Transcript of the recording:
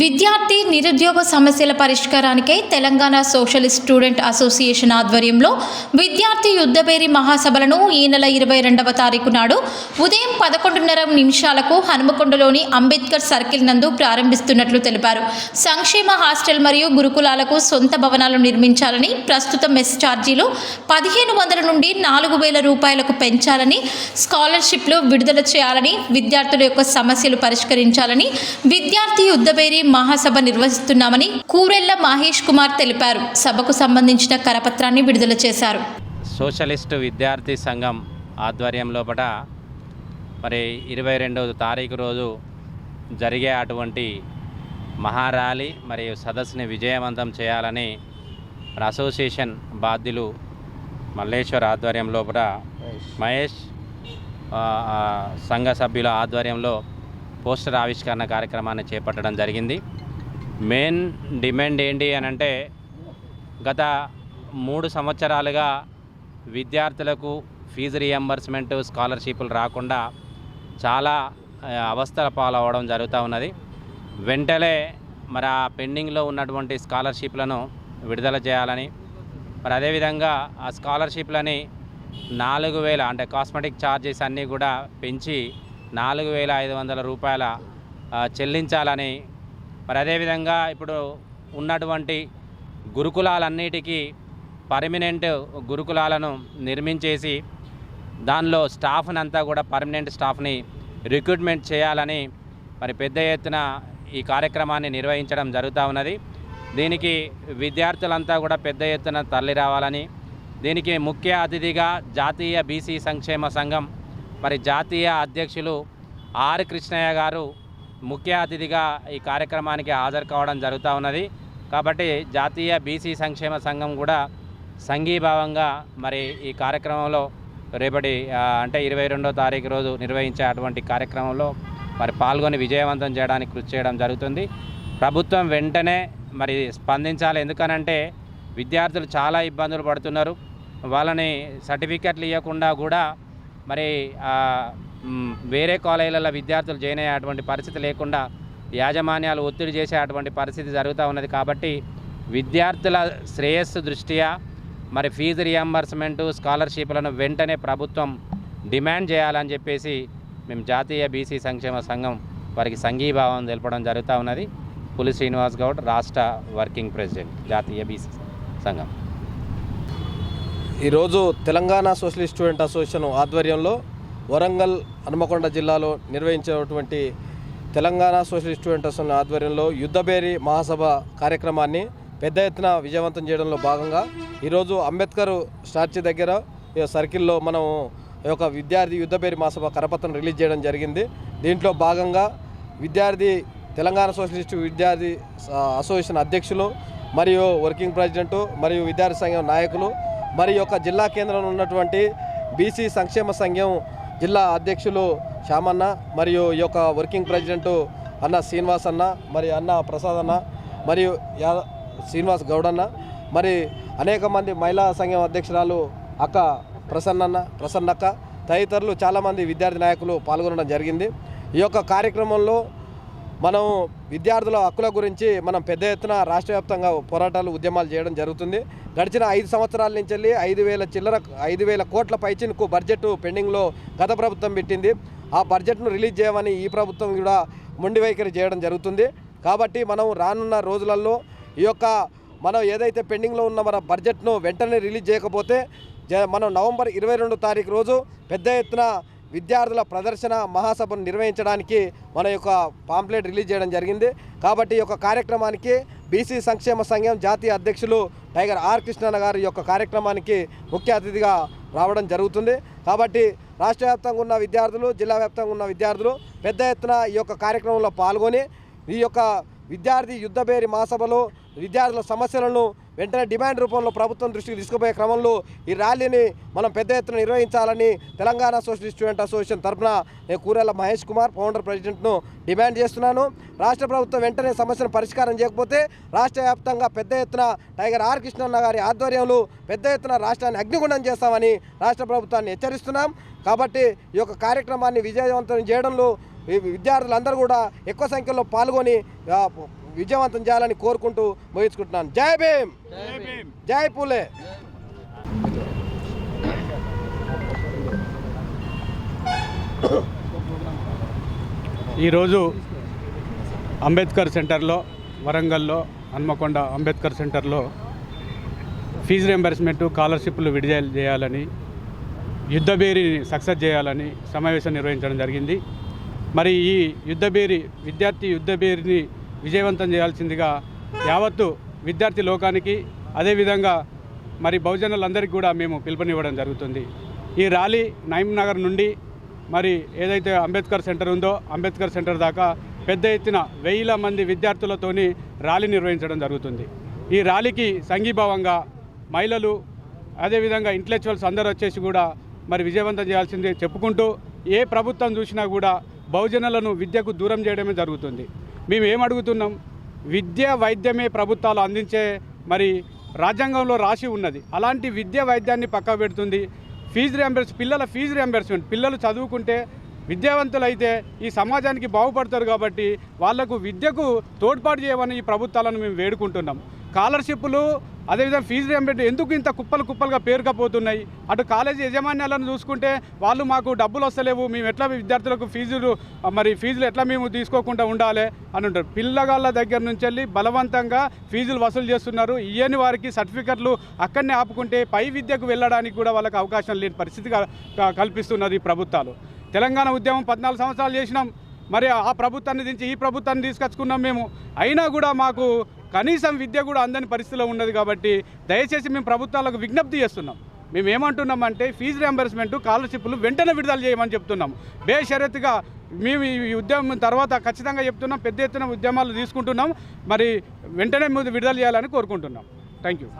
విద్యార్థి నిరుద్యోగ సమస్యల పరిష్కారానికై తెలంగాణ సోషలిస్ట్ స్టూడెంట్ అసోసియేషన్ ఆధ్వర్యంలో విద్యార్థి యుద్ధబేరి మహాసభలను ఈ నెల ఇరవై రెండవ తారీఖు నాడు ఉదయం పదకొండున్నర నిమిషాలకు హనుమకొండలోని అంబేద్కర్ సర్కిల్ నందు ప్రారంభిస్తున్నట్లు తెలిపారు. సంక్షేమ హాస్టల్ మరియు గురుకులాలకు సొంత భవనాలు నిర్మించాలని ప్రస్తుత మెస్ ఛార్జీలు పదిహేను వందల నుండి నాలుగు వేల రూపాయలకు పెంచాలని స్కాలర్షిప్లు విడుదల చేయాలని విద్యార్థుల యొక్క సమస్యలు పరిష్కరించాలని విద్యార్థి యుద్ధబేరి మహాసభ నిర్వహిస్తున్నామని కూరెళ్ళ మహేష్ కుమార్ తెలిపారు. సభకు సంబంధించిన కరపత్రాన్ని విడుదల చేశారు. సోషలిస్టు విద్యార్థి సంఘం ఆధ్వర్యం లోపల మరి ఇరవై రెండవ తారీఖు రోజు జరిగే అటువంటి మహారాలి మరియు సదస్సుని విజయవంతం చేయాలని అసోసియేషన్ బాధ్యులు మల్లేశ్వర్ ఆధ్వర్యంలో కూడా మహేష్ సంఘ సభ్యుల ఆధ్వర్యంలో పోస్టర్ ఆవిష్కరణ కార్యక్రమాన్ని చేపట్టడం జరిగింది. మెయిన్ డిమాండ్ ఏంటి అని అంటే గత మూడు సంవత్సరాలుగా విద్యార్థులకు ఫీజు రియంబర్స్మెంట్ స్కాలర్షిప్లు రాకుండా చాలా అవస్థల పాలవడం జరుగుతూ ఉన్నది. వెంటనే మరి ఆ పెండింగ్లో ఉన్నటువంటి స్కాలర్షిప్లను విడుదల చేయాలని మరి అదేవిధంగా ఆ స్కాలర్షిప్లని నాలుగు వేల అంటే కాస్మెటిక్ ఛార్జెస్ అన్నీ కూడా పెంచి నాలుగు వేల ఐదు వందల రూపాయల చెల్లించాలని. మరి అదేవిధంగా ఇప్పుడు ఉన్నటువంటి గురుకులాలన్నిటికీ పర్మనెంట్ గురుకులాలను నిర్మించేసి దానిలో స్టాఫ్ని అంతా కూడా పర్మనెంట్ స్టాఫ్ని రిక్రూట్మెంట్ చేయాలని మరి పెద్ద ఎత్తున ఈ కార్యక్రమాన్ని నిర్వహించడం జరుగుతూ ఉన్నది. దీనికి విద్యార్థులంతా కూడా పెద్ద ఎత్తున తరలి రావాలని. దీనికి ముఖ్య అతిథిగా జాతీయ బీసీ సంక్షేమ సంఘం మరి జాతీయ అధ్యక్షులు ఆర్ కృష్ణయ్య గారు ముఖ్య అతిథిగా ఈ కార్యక్రమానికి హాజరు కావడం జరుగుతూ ఉన్నది. కాబట్టి జాతీయ బీసీ సంక్షేమ సంఘం కూడా సంఘీభావంగా మరి ఈ కార్యక్రమంలో రేపటి అంటే ఇరవై రెండో తారీఖు రోజు నిర్వహించే అటువంటి కార్యక్రమంలో మరి పాల్గొని విజయవంతం చేయడానికి కృషి చేయడం జరుగుతుంది. ప్రభుత్వం వెంటనే మరి స్పందించాలి. ఎందుకనంటే విద్యార్థులు చాలా ఇబ్బందులు పడుతున్నారు. వాళ్ళని సర్టిఫికెట్లు ఇవ్వకుండా కూడా మరి వేరే కాలేజీలలో విద్యార్థులు జాయిన్ అయ్యేటువంటి పరిస్థితి లేకుండా యాజమాన్యాలు ఒత్తిడి చేసే అటువంటి పరిస్థితి జరుగుతూ ఉన్నది కాబట్టి విద్యార్థుల శ్రేయస్సు దృష్ట్యా మరి ఫీజు రియంబర్స్మెంటు స్కాలర్షిప్లను వెంటనే ప్రభుత్వం డిమాండ్ చేయాలని చెప్పేసి మేము జాతీయ బీసీ సంక్షేమ సంఘం వారికి సంఘీభావం తెలపడం జరుగుతూ ఉన్నది. పులి శ్రీనివాస్ గౌడ్ రాష్ట్ర వర్కింగ్ ప్రెసిడెంట్ జాతీయ బీసీ సంఘం. ఈరోజు తెలంగాణ సోషలిస్ట్ స్టూడెంట్ అసోసియేషన్ ఆధ్వర్యంలో వరంగల్ హనుమకొండ జిల్లాలో నిర్వహించేటువంటి తెలంగాణ సోషలిస్ట్ స్టూడెంట్ అసోసియేషన్ ఆధ్వర్యంలో యుద్ధబేరి మహాసభ కార్యక్రమాన్ని పెద్ద ఎత్తున విజయవంతం చేయడంలో భాగంగా ఈరోజు అంబేద్కర్ స్టాచ్యూ దగ్గర సర్కిల్లో మనం ఈ యొక్క విద్యార్థి యుద్ధబేరి మహాసభ కరపత్రం రిలీజ్ చేయడం జరిగింది. దీంట్లో భాగంగా విద్యార్థి తెలంగాణ సోషలిస్ట్ విద్యార్థి అసోసియేషన్ అధ్యక్షులు మరియు వర్కింగ్ ప్రెసిడెంట్ మరియు విద్యార్థి సంఘం నాయకులు మరి యొక్క జిల్లా కేంద్రంలో ఉన్నటువంటి బీసీ సంక్షేమ సంఘం జిల్లా అధ్యక్షులు శ్యామన్న మరియు ఈ యొక్క వర్కింగ్ ప్రెసిడెంట్ అన్న శ్రీనివాస్ అన్న మరి అన్న ప్రసాద్ అన్న మరియు శ్రీనివాస్ గౌడ్ అన్న మరి అనేక మంది మహిళా సంఘం అధ్యక్షురాలు అక్క ప్రసన్నన్న ప్రసన్నక్క తదితరులు చాలామంది విద్యార్థి నాయకులు పాల్గొనడం జరిగింది. ఈ యొక్క కార్యక్రమంలో మనం విద్యార్థుల హక్కుల గురించి మనం పెద్ద ఎత్తున రాష్ట్ర వ్యాప్తంగా పోరాటాలు ఉద్యమాలు చేయడం జరుగుతుంది. గడిచిన ఐదు సంవత్సరాల నుంచి వెళ్ళి ఐదు వేల చిల్లర ఐదు వేల కోట్ల పైచినకు బడ్జెట్ పెండింగ్లో గత ప్రభుత్వం పెట్టింది. ఆ బడ్జెట్ను రిలీజ్ చేయమని ఈ ప్రభుత్వం కూడా మొండి వైఖరి చేయడం జరుగుతుంది. కాబట్టి మనం రానున్న రోజులలో ఈ యొక్క మనం ఏదైతే పెండింగ్లో ఉన్న మన బడ్జెట్ను వెంటనే రిలీజ్ చేయకపోతే జ- మనం నవంబర్ ఇరవై రెండు తారీఖు రోజు పెద్ద ఎత్తున విద్యార్థుల ప్రదర్శన మహాసభను నిర్వహించడానికి మన యొక్క పాంప్లెట్ రిలీజ్ చేయడం జరిగింది. కాబట్టి ఈ యొక్క కార్యక్రమానికి బీసీ సంక్షేమ సంఘం జాతీయ అధ్యక్షులు టైగర్ ఆర్ కృష్ణన్న గారి యొక్క కార్యక్రమానికి ముఖ్య అతిథిగా రావడం జరుగుతుంది. కాబట్టి రాష్ట్ర వ్యాప్తంగా ఉన్న విద్యార్థులు జిల్లా వ్యాప్తంగా ఉన్న విద్యార్థులు పెద్ద ఎత్తున ఈ యొక్క కార్యక్రమంలో పాల్గొని ఈ యొక్క విద్యార్థి యుద్ధబేరి మహాసభలో విద్యార్థుల సమస్యలను వెంటనే డిమాండ్ రూపంలో ప్రభుత్వం దృష్టికి తీసుకుపోయే క్రమంలో ఈ ర్యాలీని మనం పెద్ద ఎత్తున నిర్వహించాలని తెలంగాణ సోషలిస్ట్ స్టూడెంట్ అసోసియేషన్ తరఫున నేను కూరెల మహేష్ కుమార్ ఫౌండర్ ప్రెసిడెంట్ను డిమాండ్ చేస్తున్నాను. రాష్ట్ర ప్రభుత్వం వెంటనే సమస్యను పరిష్కారం చేయకపోతే రాష్ట్ర వ్యాప్తంగా పెద్ద ఎత్తున టైగర్ ఆర్ కృష్ణన్న గారి ఆధ్వర్యంలో పెద్ద ఎత్తున రాష్ట్రాన్ని అగ్నిగుండం చేస్తామని రాష్ట్ర ప్రభుత్వాన్ని హెచ్చరిస్తున్నాం. కాబట్టి ఈ యొక్క కార్యక్రమాన్ని విజయవంతం చేయడంలో విద్యార్థులందరూ కూడా ఎక్కువ సంఖ్యలో పాల్గొని విజయవంతం చేయాలని కోరుకుంటూ ముగించుకుంటున్నాను. జై భీమ్! జై పూలే! ఈరోజు అంబేద్కర్ సెంటర్లో వరంగల్లో హన్మకొండ అంబేద్కర్ సెంటర్లో ఫీజు రియంబర్స్మెంట్ స్కాలర్షిప్లు విడుదల చేయాలని యుద్ధబేరీని సక్సెస్ చేయాలని సమావేశం నిర్వహించడం జరిగింది. మరి ఈ యుద్ధబేరి విద్యార్థి యుద్ధబేరిని విజయవంతం చేయాల్సిందిగా యావత్తు విద్యార్థి లోకానికి అదేవిధంగా మరి బహుజనులందరికీ కూడా మేము పిలుపునివ్వడం జరుగుతుంది. ఈ ర్యాలీ నైమ్ నగర్ నుండి మరి ఏదైతే అంబేద్కర్ సెంటర్ ఉందో అంబేద్కర్ సెంటర్ దాకా పెద్ద ఎత్తున వేల మంది విద్యార్థులతోని ర్యాలీ నిర్వహించడం జరుగుతుంది. ఈ ర్యాలీకి సంఘీభావంగా మహిళలు అదేవిధంగా ఇంటలెక్చువల్స్ అందరూ వచ్చేసి కూడా మరి విజయవంతం చేయాల్సిందే చెప్పుకుంటూ ఏ ప్రభుత్వం చూసినా కూడా బహుజనులను విద్యకు దూరం చేయడమే జరుగుతుంది. మేము ఏం అడుగుతున్నాం? విద్య వైద్యమే ప్రభుత్వాలు అందించే మరి రాజ్యాంగంలో రాసి ఉన్నది. అలాంటి విద్య వైద్యాన్ని పక్క పెడుతుంది. ఫీజు రియంబర్స్ పిల్లల ఫీజు రియంబర్స్మెంట్ పిల్లలు చదువుకుంటే విద్యావంతులైతే ఈ సమాజానికి బాగుపడతారు కాబట్టి వాళ్ళకు విద్యకు తోడ్పాటు చేయమని ఈ ప్రభుత్వాలను మేము వేడుకుంటున్నాం. స్కాలర్షిప్లు అదేవిధంగా ఫీజు రియంబర్స్మెంట్ ఎందుకు ఇంత కుప్పలు కుప్పలుగా పేరుకపోతున్నాయి? అటు కాలేజీ యజమాన్యాలను చూసుకుంటే వాళ్ళు మాకు డబ్బులు వస్తలేవు మేము ఎట్లా విద్యార్థులకు ఫీజులు మరి ఫీజులు ఎట్లా మేము తీసుకోకుండా ఉండాలి అని ఉంటారు. పిల్లగాళ్ళ దగ్గర నుంచి వెళ్ళి బలవంతంగా ఫీజులు వసూలు చేస్తున్నారు. ఇయ్యని వారికి సర్టిఫికెట్లు అక్కడనే ఆపుకుంటే పై విద్యకు వెళ్ళడానికి కూడా వాళ్ళకి అవకాశం లేని పరిస్థితి కల్పిస్తున్నారు కల్పిస్తున్నది ఈ ప్రభుత్వాలు. తెలంగాణ ఉద్యమం పద్నాలుగు సంవత్సరాలు చేసినాం. మరి ఆ ప్రభుత్వాన్ని దించి ఈ ప్రభుత్వాన్ని తీసుకొచ్చుకున్నాం మేము. అయినా కూడా మాకు కనీసం విద్య కూడా అందని పరిస్థితిలో ఉన్నది కాబట్టి దయచేసి మేము ప్రభుత్వాలకు విజ్ఞప్తి చేస్తున్నాం. మేము ఏమంటున్నామంటే ఫీజు రియంబర్స్మెంట్ స్కాలర్షిప్లు వెంటనే విడుదల చేయమని చెప్తున్నాం. బేషరతుగా మేము ఈ ఉద్యమం తర్వాత ఖచ్చితంగా చెప్తున్నాం పెద్ద ఎత్తున ఉద్యమాలు తీసుకుంటున్నాం. మరి వెంటనే విడుదల చేయాలని కోరుకుంటున్నాం. Thank you